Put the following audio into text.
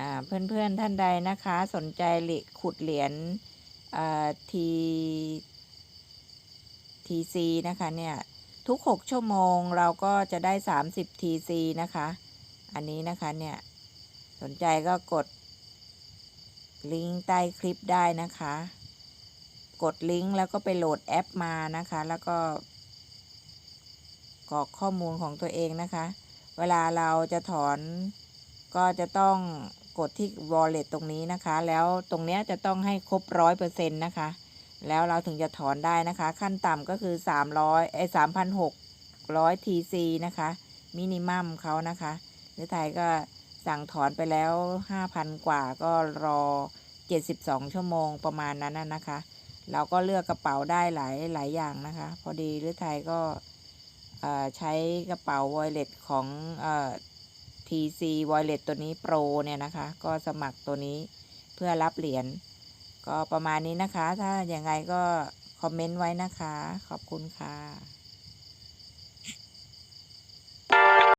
อ่าเพื่อนๆท่านใดนะคะ สนใจหรียญขุดเหรียญทีทีซีนะคะเนี่ยทุก 6 ชั่วโมงเราก็จะได้ 30 TC นะคะ อันนี้นะคะเนี่ยสนใจก็กด ลิงก์ใต้คลิปได้นะคะ กดลิงก์แล้วก็ไปโหลดแอปมานะคะ แล้วก็กรอกข้อมูลของตัวเองนะคะ เวลาเราจะถอนก็จะต้อง กดที่ wallet ตรงนี้นะคะ แล้วตรงเนี้ยจะต้องให้ครบร้อยเปอร์เซ็นต์นะคะ แล้วเราถึงจะถอนได้นะคะ ขั้นต่ำก็คือ 300ไอ้3,600 TC นะคะ มินิมัมเขานะคะหรือไทยก็สั่งถอนไปแล้ว 5,000 กว่าก็รอ 72 ชั่วโมงประมาณนั้นนะคะ เราก็เลือกกระเป๋าได้หลายหลายอย่างนะคะ พอดีหรือไทยก็ใช้กระเป๋า wallet ของ TC wallet ตัวนี้ Pro เนี่ยนะคะ ก็สมัครตัวนี้เพื่อรับเหรียญก็ประมาณนี้นะคะ ถ้าอย่างไรก็คอมเมนต์ไว้นะคะ ขอบคุณค่ะ